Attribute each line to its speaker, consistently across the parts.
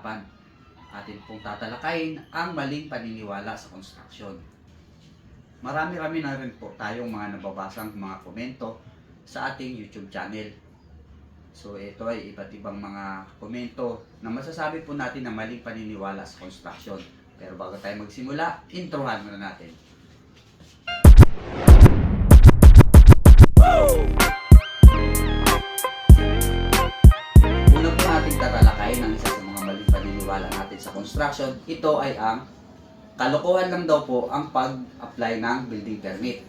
Speaker 1: pag-uusapan. Atin pong tatalakayin ang maling paniniwala sa construction. Marami-rami na rin po tayong mga nababasang mga komento sa ating YouTube channel. So ito ay iba't ibang mga komento na masasabi po natin na maling paniniwala sa construction. Pero bago tayo magsimula, introhan muna natin. Construction. Ito ay ang kalokohan lang daw po ang pag-apply ng building permit.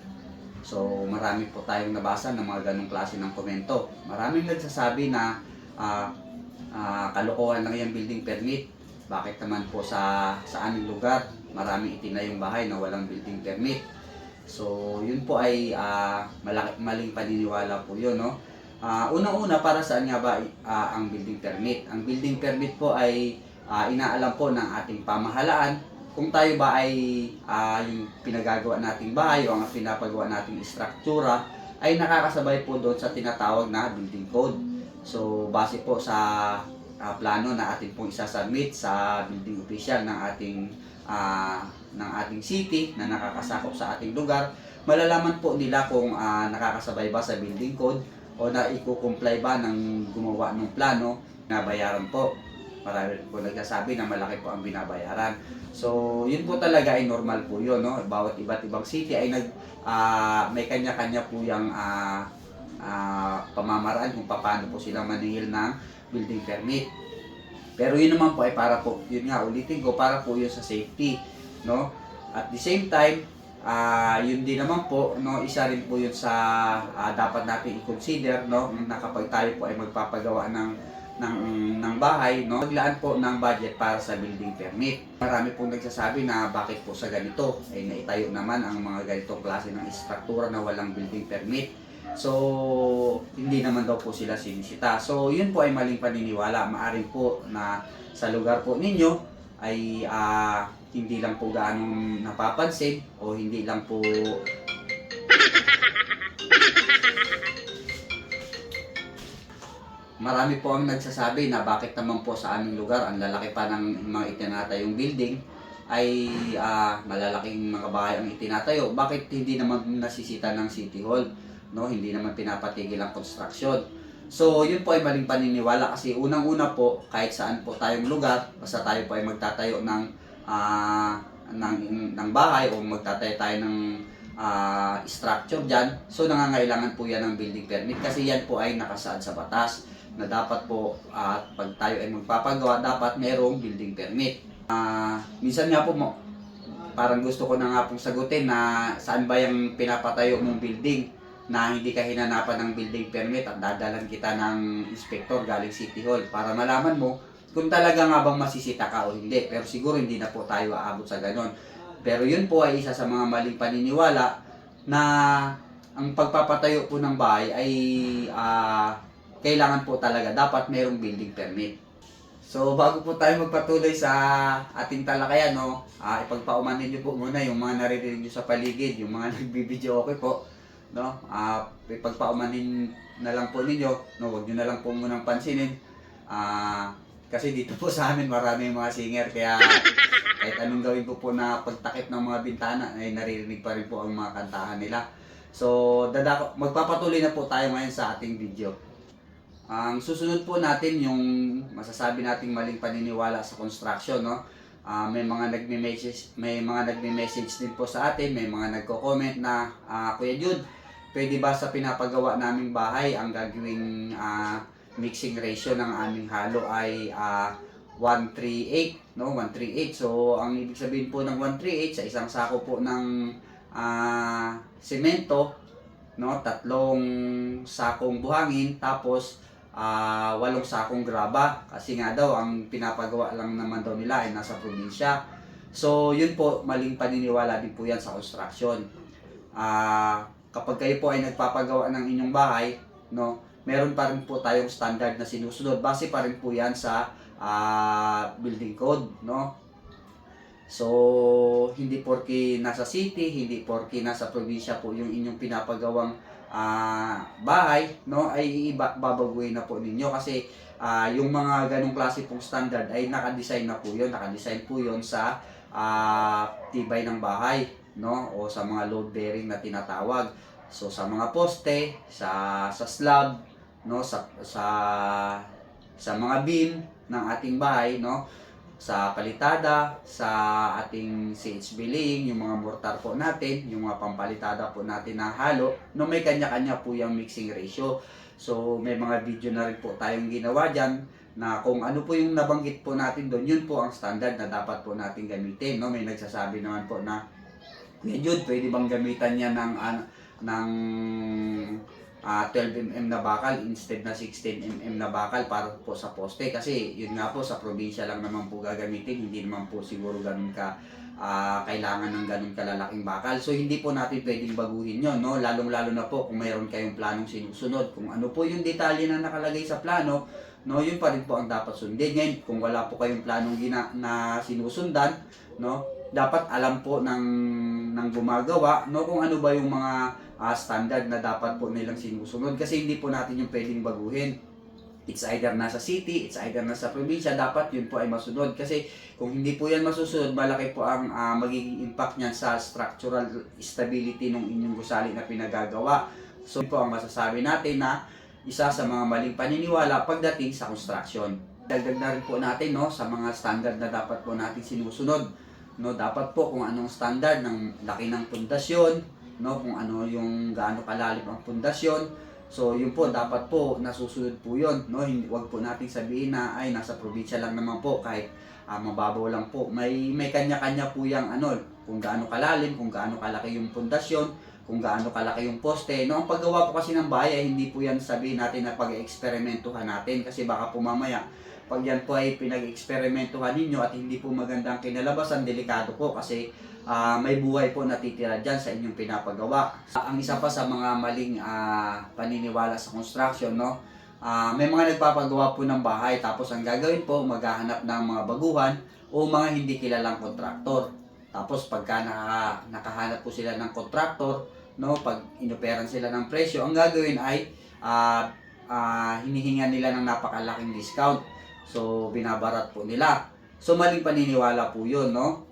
Speaker 1: So marami po tayong nabasa ng mga ganong klase ng komento. Maraming nagsasabi na ah, ah, kalokohan lang yung building permit. Bakit naman po sa sa aming lugar maraming itinayong bahay na walang building permit. So yun po ay ah, malaki, maling paniniwala po yun, no? Ah, unang-una para saan nga ba ah, ang building permit? Ang building permit po ay ah, inaalam po ng ating pamahalaan kung tayo ba ay ah, yung pinagagawa nating bahay o ang pinapagawa nating istruktura ay nakakasabay po doon sa tinatawag na building code. So base po sa ah, plano na ating pong isasubmit sa building official ng ating ah, ng ating city na nakakasakop sa ating lugar, malalaman po nila kung ah, nakakasabay ba sa building code o na i-comply ba ng gumawa ng plano na bayaran po. Marami po nagsasabi na malaki po ang binabayaran. So, yun po talaga ay normal po yun, no? Bawat iba't ibang city ay nag, ah, may kanya-kanya po yung ah, ah, pamamaraan kung paano po sila maningil ng building permit. Pero yun naman po ay para po, yun nga ulitin ko, para po yun sa safety, no? At the same time, ah yun din naman po, no, isa rin po yun sa ah, dapat natin i-consider, no, na kapag tayo po ay magpapagawa ng ng ng bahay, no, maglaan po ng budget para sa building permit. Marami pong nagsasabi na bakit po sa ganito ay naitayo naman ang mga ganitong klase ng istruktura na walang building permit. So, hindi naman daw po sila sinisita. So, yun po ay maling paniniwala. Maaring po na sa lugar po ninyo ay ah, hindi lang po gaanong napapansin o hindi lang po Marami po ang nagsasabi na bakit naman po sa aming lugar ang lalaki pa ng mga itinatayong building ay ah, malalaking mga bahay ang itinatayo. Bakit hindi naman nasisita ng City Hall? No, hindi naman pinapatigil ang construction. So, yun po ay maling paniniwala kasi unang-una po, kahit saan po tayong lugar, basta tayo po ay magtatayo ng, ah, ng, ng bahay o magtatayo tayo ng ah, structure dyan, so nangangailangan po yan ng building permit kasi yan po ay nakasaad sa batas na dapat po at pag tayo ay magpapagawa, dapat merong building permit. Ah, minsan nga po mo, parang gusto ko na nga pong sagutin na saan ba yung pinapatayo mong building na hindi ka hinanapan ng building permit at dadalan kita ng inspector galing City Hall para malaman mo kung talaga nga bang masisita ka o hindi. Pero siguro hindi na po tayo aabot sa ganon. Pero yun po ay isa sa mga maling paniniwala na ang pagpapatayo po ng bahay ay ah, kailangan po talaga dapat merong building permit. So bago po tayo magpatuloy sa ating talakayan, no, ah, ipagpaumanin niyo po muna yung mga naririnig niyo sa paligid, yung mga nagbibideo okay po, no? Ah, ipagpaumanin na lang po ninyo, no, wag niyo na lang po munang pansinin. Ah, kasi dito po sa amin marami mga singer kaya kahit anong gawin ko po na pagtakip ng mga bintana ay naririnig pa rin po ang mga kantahan nila. So, dadako, magpapatuloy na po tayo ngayon sa ating video. Ang susunod po natin yung masasabi nating maling paniniwala sa construction, no? Ah, may mga nagme-message, may mga nagme-message din po sa atin, may mga nagko-comment na ah, Kuya Jude, pwede ba sa pinapagawa naming bahay ang gagawing ah, mixing ratio ng aming halo ay ah, 138, no? 138. So, ang ibig sabihin po ng 138 sa isang sako po ng ah, semento, no? Tatlong sakong buhangin tapos ah walong sakong graba kasi nga daw ang pinapagawa lang naman daw nila ay nasa probinsya. So, yun po, maling paniniwala din po yan sa construction. Ah, kapag kayo po ay nagpapagawa ng inyong bahay, no, meron pa rin po tayong standard na sinusunod. Base pa rin po yan sa ah, building code, no? So, hindi porke nasa city, hindi porke nasa probinsya po yung inyong pinapagawang ah, bahay, no, ay babaguhin na po ninyo kasi ah, yung mga ganong klase pong standard ay nakadesign na po yun, nakadesign po yun sa ah, tibay ng bahay, no, o sa mga load bearing na tinatawag. So sa mga poste, sa sa slab, no, sa sa sa mga beam ng ating bahay, no, sa palitada, sa ating CHB laying, yung mga mortar po natin, yung mga pampalitada po natin na halo, no may kanya-kanya po yung mixing ratio. So may mga video na rin po tayong ginawa dyan na kung ano po yung nabanggit po natin doon, yun po ang standard na dapat po natin gamitin. No? May nagsasabi naman po na, Kuya pwede bang gamitan niya ng, an- ng ah, 12mm na bakal instead na 16mm na bakal para po sa poste. Kasi yun nga po sa probinsya lang naman po gagamitin. Hindi naman po siguro ganun ka ah, kailangan ng ganun kalalaking bakal. So hindi po natin pwedeng baguhin yon no? Lalong lalo na po kung mayroon kayong planong sinusunod. Kung ano po yung detalye na nakalagay sa plano no? Yun pa rin po ang dapat sundin. Ngayon kung wala po kayong planong gina na sinusundan no dapat alam po ng ng gumagawa no kung ano ba yung mga ah, standard na dapat po nilang sinusunod kasi hindi po natin yung pwedeng baguhin. It's either nasa city, it's either nasa probinsya, dapat yun po ay masunod kasi kung hindi po yan masusunod, malaki po ang ah, magiging impact niyan sa structural stability ng inyong gusali na pinagagawa. So po ang masasabi natin na isa sa mga maling paniniwala pagdating sa construction. Dagdag na rin po natin no sa mga standard na dapat po natin sinusunod. No, dapat po kung anong standard ng laki ng pundasyon, no kung ano yung gaano kalalim ang pundasyon. So yun po dapat po nasusunod po yun no hindi wag po nating sabihin na ay nasa probinsya lang naman po kahit ah, mababaw lang po. May may kanya-kanya po yang ano kung gaano kalalim kung gaano kalaki yung pundasyon kung gaano kalaki yung poste no. Ang paggawa po kasi ng bahay ay hindi po yan sabihin natin na pag-eksperimentuhan natin kasi baka po mamaya pag yan po ay pinag-eksperimentuhan ninyo at hindi po maganda ang kinalabasan, delikado po kasi ah, may buhay po natitira dyan sa inyong pinapagawa. Ah, ang isa pa sa mga maling ah, paniniwala sa construction, no? Ah, may mga nagpapagawa po ng bahay tapos ang gagawin po, maghahanap ng mga baguhan o mga hindi kilalang kontraktor. Tapos pagka naka, nakahanap po sila ng kontraktor, no, pag inoperan sila ng presyo, ang gagawin ay ah, ah, hinihingan nila ng napakalaking discount. So, binabarat po nila. So, maling paniniwala po yun, no?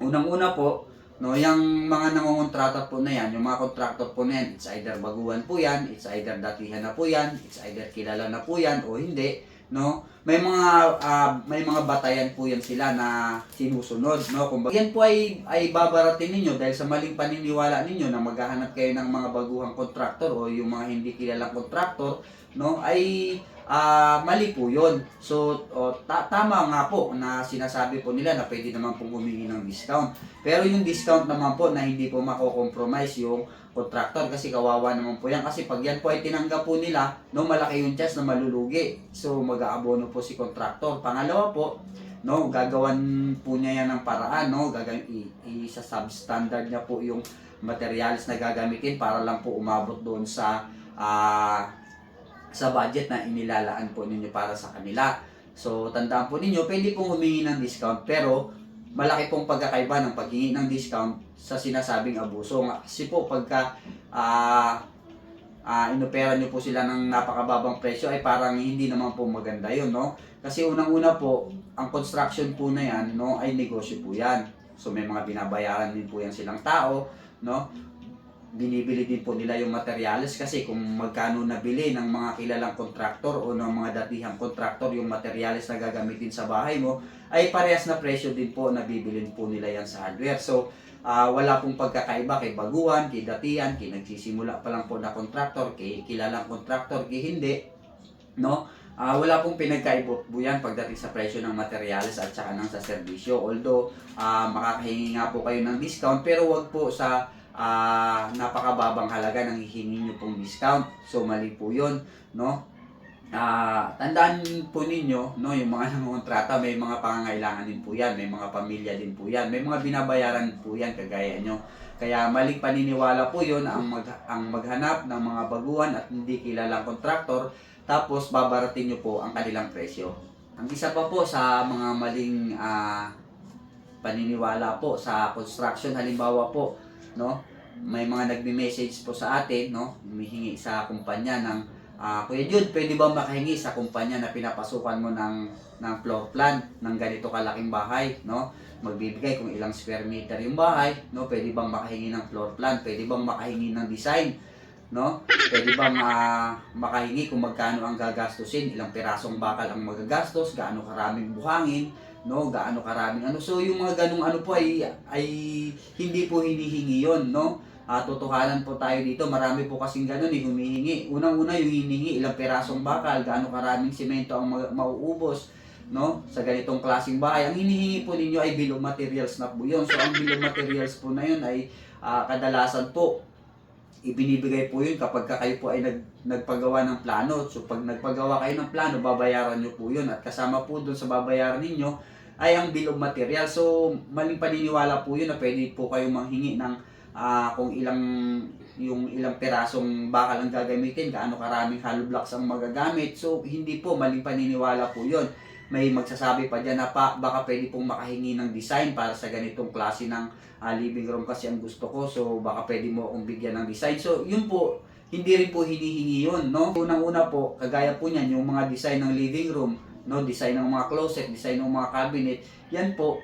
Speaker 1: Unang-una po, no, yung mga nangongontrata po na yan, yung mga contractor po na yan, it's either baguhan po yan, it's either datihan na po yan, it's either kilala na po yan o hindi, no? May mga ah, may mga batayan po yan sila na sinusunod, no? Kung yan po ay ay babaratin ninyo dahil sa maling paniniwala ninyo na maghahanap kayo ng mga baguhang contractor o yung mga hindi kilalang contractor, no? Ay Ah, mali po 'yon. So, o, ta- tama nga po na sinasabi po nila na pwede naman pong humingi ng discount. Pero yung discount naman po na hindi po mako-compromise yung contractor kasi kawawa naman po yan kasi pag yan po ay tinanggap po nila, no, malaki yung chance na malulugi. So, mag-aabono po si contractor. Pangalawa po, no, gagawan po niya yan ng paraan, no, gagawin i- isa substandard niya po yung materials na gagamitin para lang po umabot doon sa ah sa budget na inilalaan po ninyo para sa kanila. So, tandaan po ninyo, pwede pong humingi ng discount, pero malaki pong pagkakaiba ng paghingi ng discount sa sinasabing abuso. Kasi po, pagka ah ah inopera nyo po sila ng napakababang presyo, ay parang hindi naman po maganda yun, no? Kasi unang-una po, ang construction po na yan, no, ay negosyo po yan. So, may mga binabayaran din po yan silang tao, no? Binibili din po nila yung materials kasi kung magkano nabili ng mga kilalang kontraktor o ng mga datihang kontraktor yung materials na gagamitin sa bahay mo ay parehas na presyo din po na bibilin po nila yan sa hardware. So, ah, wala pong pagkakaiba kay baguhan, kay datihan, kay nagsisimula pa lang po na kontraktor, kay kilalang kontraktor, kay hindi. No? Ah, wala pong pinagkaiba po yan pagdating sa presyo ng materials at saka ng sa serbisyo. Although, ah, makakahingi nga po kayo ng discount pero wag po sa ah napakababang halaga ng hihingi nyo pong discount. So, mali po yun, no? Ah, tandaan po ninyo, no, yung mga nangongontrata, may mga pangangailangan din po yan, may mga pamilya din po yan, may mga binabayaran po yan kagaya nyo. Kaya maling paniniwala po yun ang, mag, ang maghanap ng mga baguhan at hindi kilalang kontraktor, tapos babaratin nyo po ang kanilang presyo. Ang isa pa po sa mga maling ah, paniniwala po sa construction, halimbawa po, no? may mga nagme-message po sa atin, no? Humihingi sa kumpanya ng ah Kuya Jude, pwede ba makahingi sa kumpanya na pinapasukan mo ng ng floor plan ng ganito kalaking bahay, no? Magbibigay kung ilang square meter yung bahay, no? Pwede bang makahingi ng floor plan? Pwede bang makahingi ng design? No? Pwede bang ah, makahingi kung magkano ang gagastusin, ilang pirasong bakal ang magagastos, gaano karaming buhangin, no? Gaano karaming ano. So yung mga ganung ano po ay ay hindi po hinihingi 'yon, no? Ah, totohanan po tayo dito. Marami po kasing ganun eh, humihingi. Unang-una yung hinihingi, ilang pirasong bakal, gaano karaming simento ang ma- mauubos, no? Sa ganitong klaseng bahay. Ang hinihingi po ninyo ay bill materials na po yun. So, ang bill materials po na yun ay ah, kadalasan po ibinibigay po yun kapag ka kayo po ay nag, nagpagawa ng plano. So pag nagpagawa kayo ng plano, babayaran nyo po yun. At kasama po doon sa babayaran ninyo ay ang bill of material. So maling paniniwala po yun na pwede po kayong manghingi ng ah, kung ilang yung ilang pirasong bakal ang gagamitin, gaano karaming hollow blocks ang magagamit. So hindi po, maling paniniwala po yun. May magsasabi pa dyan na pa, baka pwede pong makahingi ng design para sa ganitong klase ng ah, living room kasi ang gusto ko. So baka pwede mo akong bigyan ng design. So yun po, hindi rin po hinihingi yun, no? Unang-una po, kagaya po niyan, yung mga design ng living room, no? Design ng mga closet, design ng mga cabinet, yan po,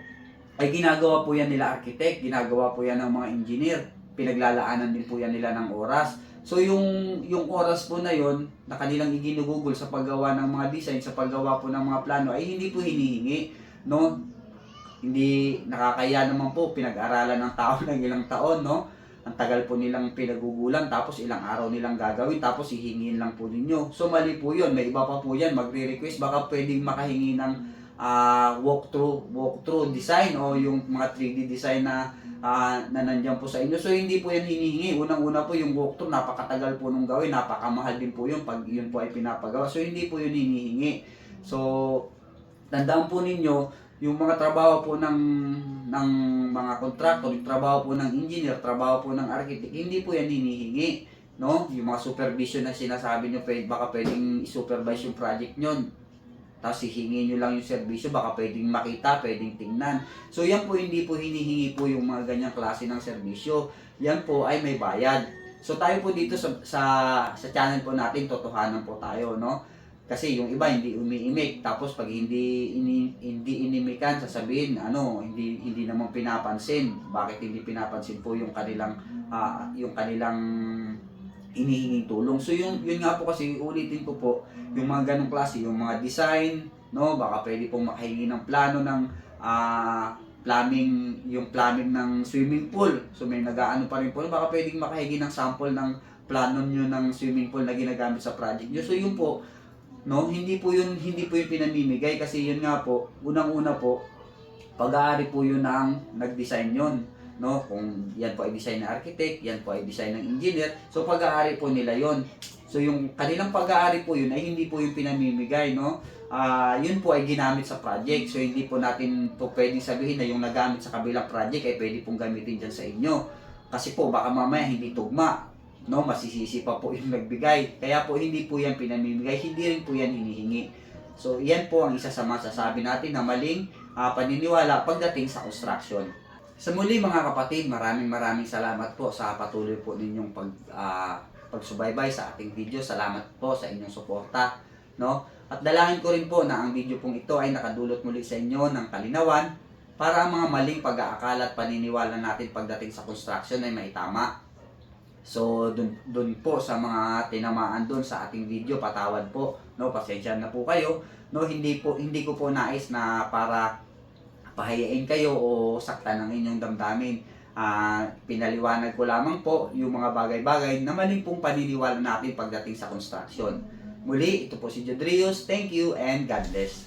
Speaker 1: ay ginagawa po yan nila architect, ginagawa po yan ng mga engineer, pinaglalaanan din po yan nila ng oras. So yung yung oras po na yon na kanilang iginugugol sa paggawa ng mga design, sa paggawa po ng mga plano ay hindi po hinihingi, no? Hindi nakakaya naman po pinag-aralan ng tao ng ilang taon, no? Ang tagal po nilang pinagugulan tapos ilang araw nilang gagawin tapos hihingin lang po ninyo. So mali po 'yon. May iba pa po 'yan magre-request baka pwedeng makahingi ng ah, walkthrough walkthrough design o yung mga 3D design na ah, na nandiyan po sa inyo. So hindi po yan hinihingi. Unang-una po yung walkthrough, napakatagal po nung gawin, napakamahal din po yun pag yun po ay pinapagawa. So hindi po yun hinihingi. So tandaan po ninyo, yung mga trabaho po ng ng mga contractor, yung trabaho po ng engineer, trabaho po ng architect, hindi po yan hinihingi. No? Yung mga supervision na sinasabi nyo, pwede, baka pwedeng i-supervise yung project nyo. Tapos hihingi nyo lang yung serbisyo, baka pwedeng makita, pwedeng tingnan. So yan po hindi po hinihingi po yung mga ganyang klase ng serbisyo. Yan po ay may bayad. So tayo po dito sa sa, sa channel po natin, totohanan po tayo, no? Kasi yung iba hindi umiimik, tapos pag hindi ini, hindi inimikan, sasabihin ano, hindi hindi naman pinapansin. Bakit hindi pinapansin po yung kanilang ah, yung kanilang hinihinging tulong. So yung yun nga po kasi ulitin ko po yung mga ganong klase, yung mga design, no, baka pwede pong makahingi ng plano ng ah, plumbing, yung plumbing ng swimming pool. So may nagaano pa rin po, baka pwedeng makahingi ng sample ng plano nyo ng swimming pool na ginagamit sa project nyo. So yun po, no, hindi po yun, hindi po yun pinamimigay kasi yun nga po, unang-una po, pag-aari po yun ng nag-design yun no? Kung yan po ay design ng architect, yan po ay design ng engineer. So pag-aari po nila 'yon. So yung kanilang pag-aari po 'yun ay hindi po yung pinamimigay, no? Ah, yun po ay ginamit sa project. So hindi po natin po pwedeng sabihin na yung nagamit sa kabilang project ay pwede pong gamitin diyan sa inyo. Kasi po baka mamaya hindi tugma, no? Masisisi pa po yung nagbigay. Kaya po hindi po yan pinamimigay, hindi rin po yan hinihingi. So yan po ang isa sa masasabi natin na maling ah, paniniwala pagdating sa construction. Sa muli mga kapatid, maraming maraming salamat po sa patuloy po ninyong pag ah, pagsubaybay sa ating video. Salamat po sa inyong suporta, no? At dalangin ko rin po na ang video pong ito ay nakadulot muli sa inyo ng kalinawan para ang mga maling pag-aakala at paniniwala natin pagdating sa construction ay maitama. So, dun, dun po sa mga tinamaan dun sa ating video, patawad po, no? Pasensya na po kayo, no? Hindi po hindi ko po nais na para pahayain kayo o saktan ng inyong damdamin. Ah, pinaliwanag ko lamang po yung mga bagay-bagay na maling pong paniniwala natin pagdating sa construction. Muli, ito po si Jodrius. Thank you and God bless.